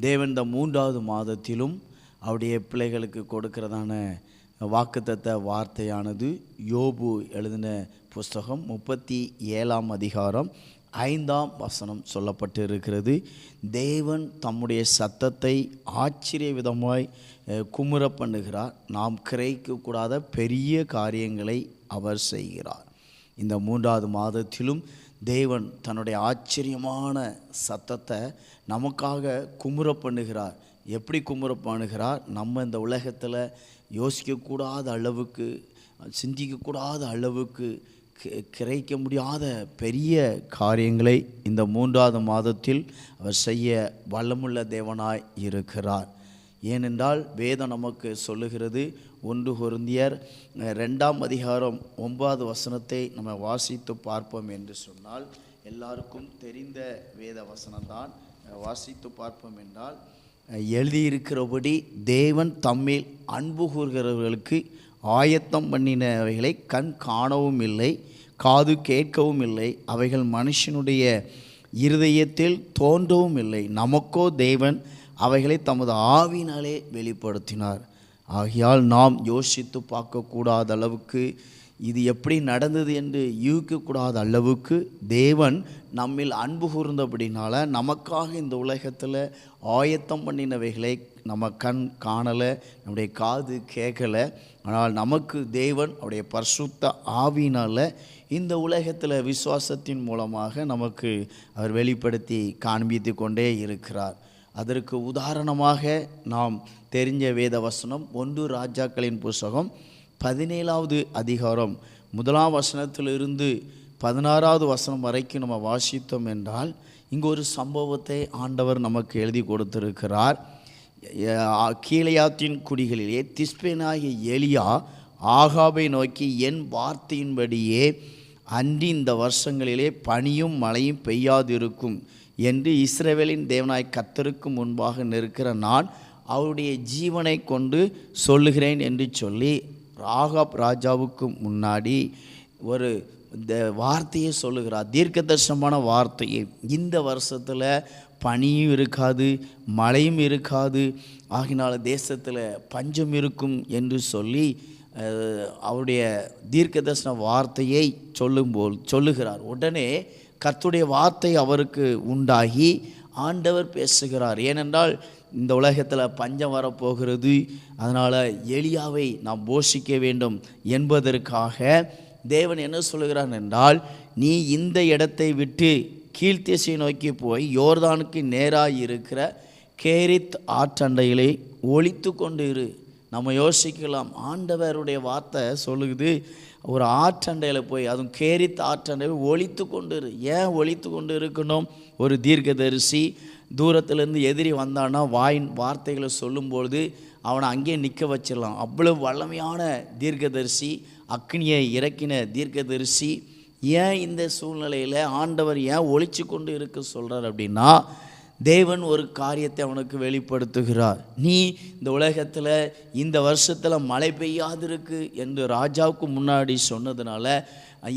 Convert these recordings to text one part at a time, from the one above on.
தேவன் இந்த மூன்றாவது மாதத்திலும் அவருடைய பிள்ளைகளுக்கு கொடுக்கிறதான வாக்குத்தத்த வார்த்தையானது யோபு எழுதின புஸ்தகம் முப்பத்தி ஏழாம் அதிகாரம் ஐந்தாம் வசனம் சொல்லப்பட்டு இருக்கிறது தேவன் தம்முடைய சத்தத்தை ஆச்சரிய விதமாய் குமுற பண்ணுகிறார். நாம் கிரைக்கக்கூடாத பெரிய காரியங்களை அவர் செய்கிறார். இந்த மூன்றாவது மாதத்திலும் தேவன் தன்னுடைய ஆச்சரியமான சத்தத்தை நமக்காக குமுற பண்ணுகிறார். எப்படி குமுற பண்ணுகிறார்? நம்ம இந்த உலகத்தில் யோசிக்கக்கூடாத அளவுக்கு சிந்திக்கக்கூடாத அளவுக்கு கி- முடியாத பெரிய காரியங்களை இந்த மூன்றாவது மாதத்தில் அவர் செய்ய வல்லமுள்ள தேவனாய் இருக்கிறார். ஏனென்றால் வேதம் நமக்கு சொல்லுகிறது. ஒன்று பொருந்தியர் ரெண்டாம் அதிகாரம் ஒன்பது வசனத்தை நம்ம வாசித்து பார்ப்போம் என்று சொன்னால் எல்லாருக்கும் தெரிந்த வேத வசனம்தான். வாசித்து பார்ப்போம் என்றால் எழுதியிருக்கிறபடி தேவன் தம்மில் அன்பு கூறுகிறவர்களுக்கு ஆயத்தம் பண்ணினவைகளை கண் காணவும் இல்லை காது கேட்கவும் இல்லை அவைகள் மனுஷனுடைய இருதயத்தில் தோன்றவும் இல்லை. நமக்கோ தேவன் அவைகளை தமது ஆவினாலே வெளிப்படுத்தினார். ஆகையால் நாம் யோசித்து பார்க்கக்கூடாத அளவுக்கு இது எப்படி நடந்தது என்று யூகிக்கக்கூடாத அளவுக்கு தேவன் நம்மில் அன்பு கூர்ந்தபடினால நமக்காக இந்த உலகத்தில் ஆயத்தம் பண்ணினவைகளை நம்ம கண் காணலை நம்முடைய காது கேட்கலை. ஆனால் நமக்கு தேவன் அவருடைய பரிசுத்த ஆவியினால் இந்த உலகத்தில் விசுவாசத்தின் மூலமாக நமக்கு அவர் வெளிப்படுத்தி காண்பித்து கொண்டே இருக்கிறார். அதற்கு உதாரணமாக நாம் தெரிஞ்ச வேத வசனம் ஒன்று ராஜாக்களின் புஸ்தகம் பதினேழாவது அதிகாரம். முதலாம் வசனத்திலிருந்து பதினாறாவது வசனம் வரைக்கும் நம்ம வாசித்தோம் என்றால் இங்கு ஒரு சம்பவத்தை ஆண்டவர் நமக்கு எழுதி கொடுத்திருக்கிறார். கீழையாத்தின் குடிகளிலே திஸ்பேனாகிய எலியா ஆகாபை நோக்கி என் வார்த்தையின்படியே அன்றி இந்த வருஷங்களிலே பனியும் மழையும் பெய்யாதிருக்கும். என்று இஸ்ரேவேலின் தேவனாய் கத்தருக்கு முன்பாக நிற்கிற நான் அவருடைய ஜீவனை கொண்டு சொல்லுகிறேன் என்று சொல்லி ராகாப் ராஜாவுக்கு முன்னாடி ஒரு இந்த வார்த்தையை சொல்லுகிறார். தீர்க்க தரிசனமான வார்த்தையை. இந்த வருஷத்தில் பனியும் இருக்காது மழையும் இருக்காது ஆகினால தேசத்தில் பஞ்சம் இருக்கும் என்று சொல்லி அவருடைய தீர்க்க தரிசன வார்த்தையை சொல்லும்போல் சொல்லுகிறார். உடனே கர்த்துடைய வார்த்தை அவருக்கு உண்டாகி ஆண்டவர் பேசுகிறார். ஏனென்றால் இந்த உலகத்தில் பஞ்சம் வரப்போகிறது. அதனால் எளியாவை நாம் போஷிக்க வேண்டும் என்பதற்காக தேவன் என்ன சொல்லுகிறார் என்றால் நீ இந்த இடத்தை விட்டு கீழ்த்திசை நோக்கி போய் யோர்தானுக்கு நேராக இருக்கிற கேரித் ஆற்றண்டையிலே ஒழித்து கொண்டு இரு. நம்ம யோசிக்கலாம். ஆண்டவருடைய வார்த்தை சொல்லுது ஒரு ஆற்றண்டையில் போய் அதுவும் கேரித் ஆற்றண்டையில் ஒழித்து கொண்டு இரு ஏன் ஒழித்து கொண்டு இருக்கணும் ஒரு தீர்க்கதரிசி தூரத்துலேருந்து எதிரி வந்தான்னா வாயின் வார்த்தைகளை சொல்லும்பொழுது அவனை அங்கேயே நிற்க வச்சிடலாம். அவ்வளோ வல்லமையான தீர்க்கதரிசி அக்னியை இறக்கின தீர்க்கதரிசி. ஏன் இந்த சூழ்நிலையில் ஆண்டவர் ஏன் ஒழிச்சு கொண்டு இருக்க சொல்கிறார் அப்படின்னா தேவன் ஒரு காரியத்தை அவனுக்கு வெளிப்படுத்துகிறார். நீ இந்த உலகத்தில் இந்த வருஷத்தில் மழை பெய்யாதிருக்கு என்று ராஜாவுக்கு முன்னாடி சொன்னதுனால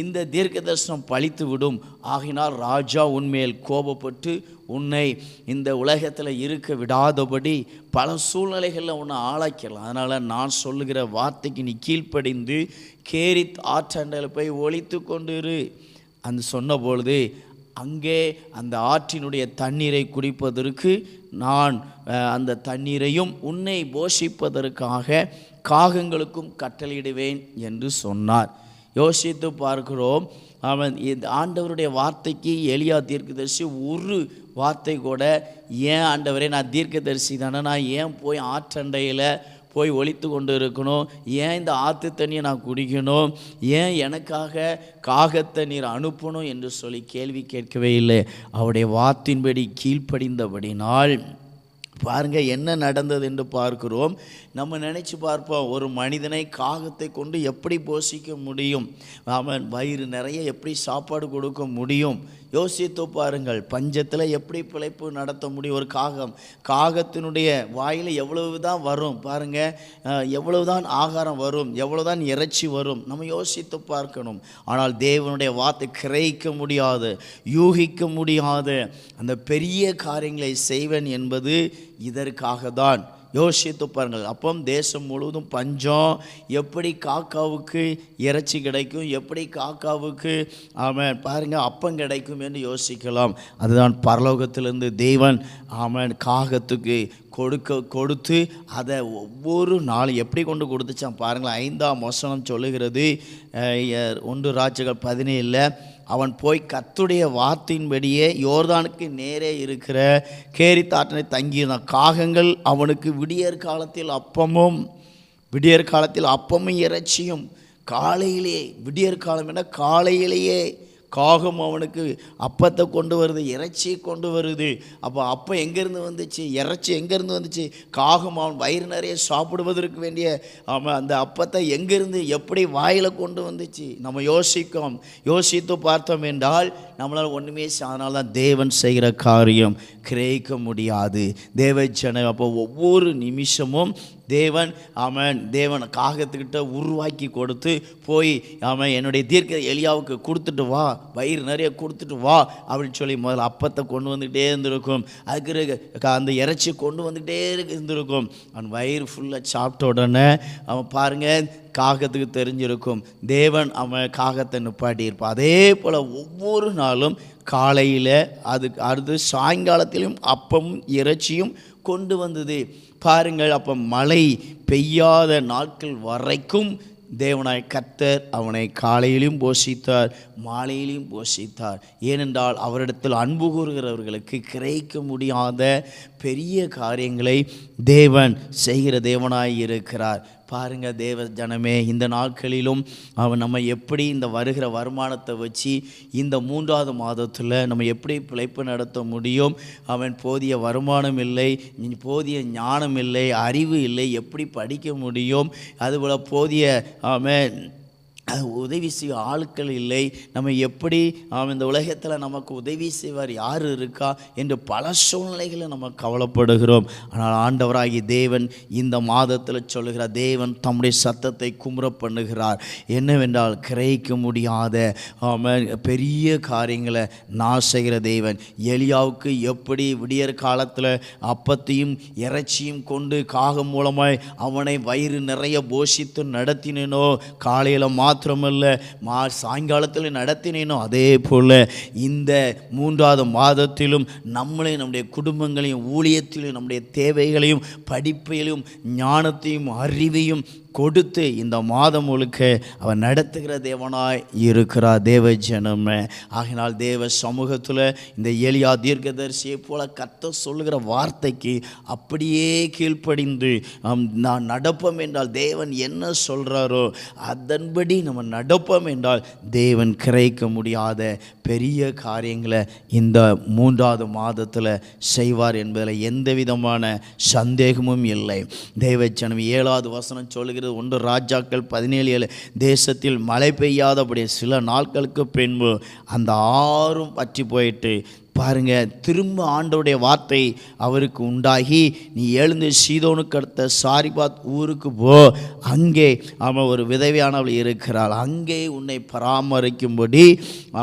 இந்த தீர்க்க தரிசனம் பழித்து விடும் ஆகினால் ராஜா உன்மேல் கோபப்பட்டு உன்னை இந்த உலகத்தில் இருக்க விடாதபடி பல சூழ்நிலைகளில் உன்னை ஆளாக்கலாம் அதனால் நான் சொல்லுகிற வார்த்தைக்கு நீ கீழ்ப்படிந்து கேரித் ஆற்றண்டையில் போய் ஒழித்து கொண்டு இரு அந்த சொன்ன பொழுது அங்கே அந்த ஆற்றினுடைய தண்ணீரை குடிப்பதற்கு நான் அந்த தண்ணீரையும் உன்னை போஷிப்பதற்காக காகங்களுக்கும் கட்டளையிடுவேன் என்று சொன்னார். யோசித்து பார்க்கிறோம். அவன் இந்த ஆண்டவருடைய வார்த்தைக்கு எளியா தீர்க்கதரிசி ஒரு வார்த்தை கூட ஏன் ஆண்டவரே நான் தீர்க்கதரிசி தானே நான் ஏன் போய் ஆற்றண்டையில் போய் ஒழித்து கொண்டு இருக்கணும் ஏன் இந்த ஆற்று தண்ணியை நான் குடிக்கணும்? ஏன் எனக்காக காகத்தை நீர் அனுப்பணும் என்று சொல்லி கேள்வி கேட்கவே இல்லை. அவருடைய வாத்தின்படி கீழ்ப்படிந்தபடினால் பாருங்க என்ன நடந்தது என்று பார்க்கிறோம். நம்ம நினச்சி பார்ப்போம் ஒரு மனிதனை காகத்தை கொண்டு எப்படி போஷிக்க முடியும்? அவன் வயிறு நிறைய எப்படி சாப்பாடு கொடுக்க முடியும்? யோசித்து பாருங்கள் பஞ்சத்தில் எப்படி பிழைப்பு நடத்த முடியும்? ஒரு காகம் காகத்தினுடைய வாயில் எவ்வளவு தான் வரும் பாருங்கள் எவ்வளவு தான் ஆகாரம் வரும் எவ்வளவு தான் இறைச்சி வரும் நம்ம யோசித்து பார்க்கணும். ஆனால் தேவனுடைய வார்த்தை கிரகிக்க முடியாது யூகிக்க முடியாது. அந்த பெரிய காரியங்களை செய்வன் என்பது இதற்காக தான் யோசித்து பாருங்கள் அப்போ தேசம் முழுவதும் பஞ்சம். எப்படி காக்காவுக்கு இறைச்சி கிடைக்கும் எப்படி காக்காவுக்கு ஆமன் பாருங்கள் அப்பம் கிடைக்கும் என்று யோசிக்கலாம். அதுதான் பரலோகத்திலிருந்து தேவன் ஆமன் காகத்துக்கு கொடுக்க கொடுத்து அதை ஒவ்வொரு நாளும் எப்படி கொண்டு கொடுத்துச்சான் பாருங்களேன் ஐந்தாம் வசனம் சொல்லுகிறது ஒன்று ராஜ்யங்கள் பதினேழில் அவன் போய் கத்துடைய வார்த்தையின்படியே யோர்தானுக்கு நேரே இருக்கிற கேரித்தாட்டனை தங்கியிருந்தான். காகங்கள் அவனுக்கு விடியற் காலத்தில் அப்பமும் விடியற் காலத்தில் அப்பமும் இறைச்சியும் காலையிலே விடியற் காலம் என காலையிலேயே காகம் அவனுக்கு அப்பத்தை கொண்டு வருது இறைச்சியை கொண்டு வருது. அப்போ அப்போ எங்கேருந்து வந்துச்சு? இறைச்சி எங்கேருந்து வந்துச்சு? காகம் அவன் வயிறு நிறைய சாப்பிடுவதற்கு வேண்டிய அவன் அந்த அப்பத்தை எங்கேருந்து எப்படி வாயில் கொண்டு வந்துச்சு? நம்ம யோசிக்கோம். யோசித்து பார்த்தோம் என்றால் நம்மளால் ஒன்றுமே அதனால தான் தேவன் செய்கிற காரியம் கிரகிக்க முடியாது. தேவ ஜன அப்போ ஒவ்வொரு நிமிஷமும் தேவன் அவன் தேவன் காகத்துக்கிட்ட உருவாக்கி கொடுத்து போய் அவன் என்னுடைய தீர்க்க எலியாவுக்கு கொடுத்துட்டு வா வயிறு நிறைய கொடுத்துட்டு வா அப்படின்னு சொல்லி முதல்ல அப்பத்தை கொண்டு வந்துக்கிட்டே இருந்திருக்கும். அதுக்கு அந்த இறைச்சி கொண்டு வந்துக்கிட்டே இருக்கு- இருந்திருக்கும். அவன் வயிறு ஃபுல்லாக சாப்பிட்ட உடனே அவன் பாருங்கள் காகத்துக்கு தெரிஞ்சிருக்கும். தேவன் அவன் காகத்தை நிப்பாட்டியிருப்பான் அதே போல் ஒவ்வொரு நாளும் காலையில் அதுக்கு அடுத்து சாயங்காலத்திலும் அப்பமும் இறைச்சியும் கொண்டு வந்தது. பாருங்கள் அப்போ மழை பெய்யாத நாட்கள் வரைக்கும் தேவனாய் கர்த்தர் அவனை காலையிலும் போஷித்தார் மாலையிலும் போஷித்தார். ஏனென்றால் அவரிடத்தில் அன்பு கூறுகிறவர்களுக்கு கிடைக்க முடியாத பெரிய காரியங்களை தேவன் செய்கிற தேவனாய் இருக்கிறார். பாருங்க தேவ ஜனமே இந்த நாட்களிலும் அவன் நம்ம எப்படி இந்த வருகிற வருமானத்தை வச்சு இந்த மூன்றாவது மாதத்தில் நம்ம எப்படி பிழைப்பு நடத்த முடியும்? அவன் போதிய வருமானம் இல்லை போதிய ஞானம் இல்லை அறிவு இல்லை எப்படி படிக்க முடியும்? அதுபோல் போதிய அவன் உதவி செய்ய ஆட்கள் இல்லை. நம்ம எப்படி இந்த உலகத்தில் நமக்கு உதவி செய்வார் யார் இருக்கா என்று பல சூழ்நிலைகளை நம்ம கவலைப்படுகிறோம். ஆனால் ஆண்டவராகி தேவன் இந்த மாதத்தில் சொல்லுகிறார் தேவன் தம்முடைய சத்தத்தை குமுற பண்ணுகிறார். என்னவென்றால் கிரகிக்க முடியாத பெரிய காரியங்களை நான் செய்கிற தேவன். எலியாவுக்கு எப்படி விடியற் காலத்தில் அப்பத்தையும் இறைச்சியும் கொண்டு காகம் மூலமாய் அவனை வயிறு நிறைய போஷித்து நடத்தினேனோ காலையில் மா மாத்திரமல்ல மா சாயங்காலத்தில் நடத்தினேனோ அதே போல் இந்த மூன்றாவது மாதத்திலும் நம்மளை நம்முடைய குடும்பங்களையும் ஊழியத்திலும் நம்முடைய தேவைகளையும் படிப்பையிலும் ஞானத்தையும் அறிவையும் கொடுத்து இந்த மாதம் முழுக்க அவர் நடத்துகிற தேவனாய் இருக்கிறார். தேவ ஜனம். ஆகினால் தேவ சமூகத்தில் இந்த எளியா தீர்க்கதரிசியை போல கத்த சொல்லுகிற வார்த்தைக்கு அப்படியே கீழ்ப்படிந்து நான் நடப்போம் என்றால் தேவன் என்ன சொல்கிறாரோ அதன்படி நம்ம நடப்போம் என்றால் தேவன் கிரைக்க முடியாத பெரிய காரியங்களை இந்த மூன்றாவது மாதத்தில் செய்வார் என்பதில் எந்த விதமான சந்தேகமும் இல்லை. தேவச்சனம் ஏழாவது வசனம் சொல்லுகிறது ஒன்று ராஜாக்கள் பதினேழு ஏழு. தேசத்தில் மழை பெய்யாதபடி சில நாட்களுக்கு பின்பு அந்த ஆறும் பற்றி போயிட்டு பாருங்க திரும்ப ஆண்டவருடைய வார்த்தை அவருக்கு உண்டாகி நீ எழுந்து சீதோனுக்கு அடுத்த சாரிபாத் ஊருக்கு போ. அங்கே அவன் ஒரு விதவையானவள் இருக்கிறாள். அங்கே உன்னை பராமரிக்கும்படி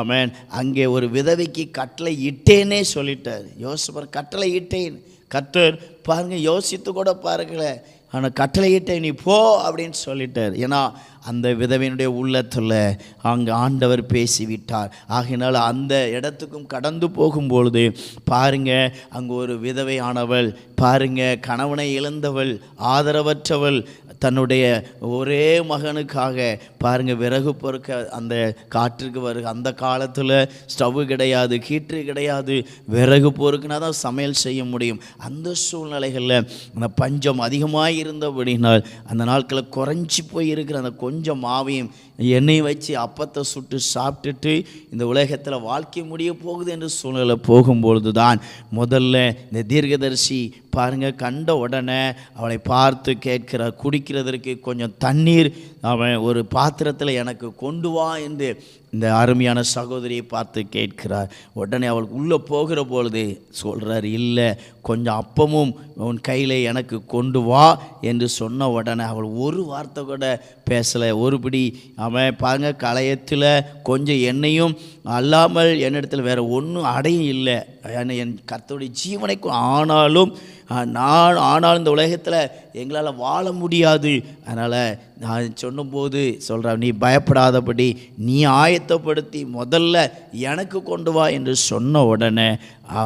அவன் அங்கே ஒரு விதவைக்கு கட்டளை இட்டேனே சொல்லிட்டார். யோசிப்பார் கட்டளை இட்டேன். கர்த்தர் பாருங்க யோசித்து கூட பாருங்களேன். ஆனால் கட்டளையிட்ட நீ போ அப்படின்னு சொல்லிட்டார். ஏன்னா அந்த விதவையினுடைய உள்ளத்தில் அங்கே ஆண்டவர் பேசிவிட்டார். ஆகையினால் அந்த இடத்துக்கும் கடந்து போகும்பொழுது பாருங்க அங்கே ஒரு விதவையானவள் பாருங்க கணவனை இழந்தவள் ஆதரவற்றவள் தன்னுடைய ஒரே மகனுக்காக பாருங்க விறகு பொறுக்க அந்த காற்றுக்கு வருக அந்த காலத்தில் ஸ்டவ்வு கிடையாது கீற்று கிடையாது விறகு பொறுக்குனா தான் சமையல் செய்ய முடியும். அந்த சூழ்நிலைகளில் அந்த பஞ்சம் அதிகமாக இருந்தபடினால் அந்த நாட்களில் குறைஞ்சி போய் இருக்கிற அந்த கொஞ்சம் மாவையும் எண்ணெய் வச்சு அப்பத்தை சுட்டு சாப்பிட்டுட்டு இந்த உலகத்தில் வாழ்க்கை முடிய போகுது என்று சூழ்நிலை போகும்பொழுது தான் முதல்ல இந்த தீர்க்கதரிசி பாருங்கள் கண்ட உடனே அவளை பார்த்து கேட்கிற குடிக்கிறதற்கு கொஞ்சம் தண்ணீர் அவன் ஒரு பாத்திரத்தில் எனக்கு கொண்டு வா என்று இந்த அருமையான சகோதரியை பார்த்து கேட்கிறார். உடனே அவள் உள்ளே போகிற பொழுது சொல்கிறார் இல்லை கொஞ்சம் அப்பமும் உன் கையில் எனக்கு கொண்டு வா என்று சொன்ன உடனே அவள் ஒரு வார்த்தை கூட பேசலை. ஒருபடி அவன் பாருங்க களையத்தில் கொஞ்சம் எண்ணெயும் அல்லாமல் என்னிடத்தில் வேறு ஒன்றும் அடையும் இல்லை. ஏன்னா என் கர்த்தருடைய ஜீவனைக்கும் ஆனாலும் நான் ஆனாலும் இந்த உலகத்தில் எங்களால் வாழ முடியாது. அதனால் நான் சொன்னபோது சொல்கிறேன் நீ பயப்படாதபடி நீ ஆயத்தப்படுத்தி முதல்ல எனக்கு கொண்டு வா என்று சொன்ன உடனே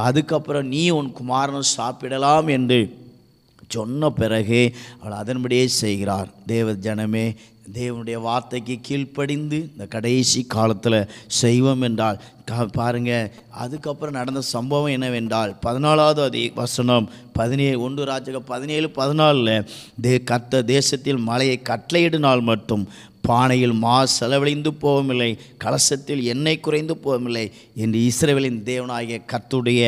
அதுக்கப்புறம் நீ உன் குமாரனும் சாப்பிடலாம் என்று சொன்ன பிறகு அவள் அதன்படியே செய்கிறார் தேவ ஜனமே தேவனுடைய வார்த்தைக்கு கீழ்ப்படிந்து இந்த கடைசி காலத்தில் செய்வோம் என்றால் கா பாருங்க அதுக்கப்புறம் நடந்த சம்பவம் என்னவென்றால் பதினாலாவது அதி வசனம் பதினேழு ஒன்று ராஜக பதினேழு பதினாலில் தே கத்த தேசத்தில் மலையை கட்டளையிடினால் மட்டும் பானையில் மா செலவழிந்து போவமில்லை கலசத்தில் எண்ணெய் குறைந்து போவமில்லை என்று இஸ்ரவேலின் தேவனாகிய கத்துடைய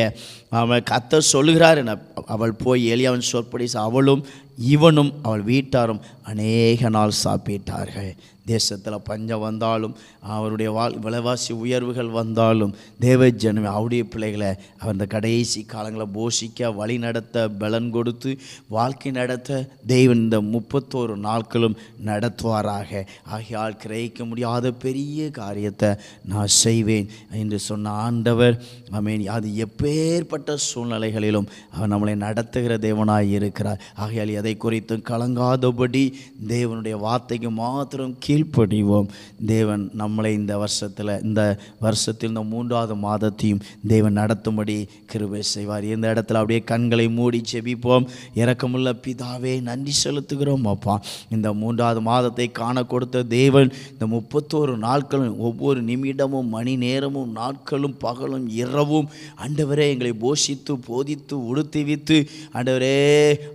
அவன் கத்த சொல்லுகிறார் என அவள் போய் எலியாவின் சொற்படி அவளும் இவனும் அவள் வீட்டாரும் அநேக நாள் சாப்பிட்டார்கள். தேசத்தில் பஞ்சம் வந்தாலும் அவருடைய வாழ் விலைவாசி உயர்வுகள் வந்தாலும் தேவ ஜனமே அவருடைய பிள்ளைகளை அவர் இந்த கடைசி காலங்களை போஷிக்க வழி நடத்த பலன் கொடுத்து வாழ்க்கை நடத்த தெய்வன் இந்த முப்பத்தோரு நாட்களும் நடத்துவாராக. ஆகையால் கிரகிக்க முடியாத பெரிய காரியத்தை நான் செய்வேன் என்று சொன்ன ஆண்டவர் ஆமென். அது எப்பேற்பட்ட சூழ்நிலைகளிலும் அவர் நம்மளை நடத்துகிற தேவனாய் இருக்கிறார். ஆகையால் எதை குறித்தும் கலங்காதபடி தேவனுடைய வார்த்தைக்கு மாத்திரம் கீழ்ப்படிவோம். தேவன் நம்மளை இந்த வருஷத்தில் இந்த வருஷத்தில் இந்த மூன்றாவது மாதத்தையும் தேவன் நடத்தும்படி கிருபை செய்வார். இந்த இடத்துல அப்படியே கண்களை மூடி செபிப்போம் இரக்கமுள்ள பிதாவே நன்றி செலுத்துகிறோம் அப்பா. இந்த மூன்றாவது மாதத்தை காண கொடுத்த தேவன் இந்த முப்பத்தோரு நாட்களும் ஒவ்வொரு நிமிடமும் மணி நேரமும் நாட்களும் பகலும் இரவும் ஆண்டவரே எங்களை போஷித்து போதித்து உடுத்திவித்து ஆண்டவரே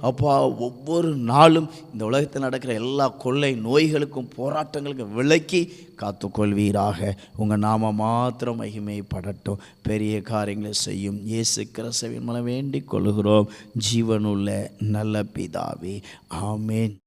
அப்பா ஒவ்வொரு நாளும் இந்த உலகத்தில் நடக்கிற எல்லா கொள்ளை நோய்களுக்கும் போராட்டங்களுக்கும் விலக்கி காத்துக்கொள்வீராக. உங்கள் நாம மாத்திரம் மகிமைப்படட்டும். பெரிய காரியங்களை செய்யும் இயேசு கிரசவின் மூலம் வேண்டிக் கொள்கிறோம். ஜீவனுள்ள நல்ல பிதாவே. ஆமேன்.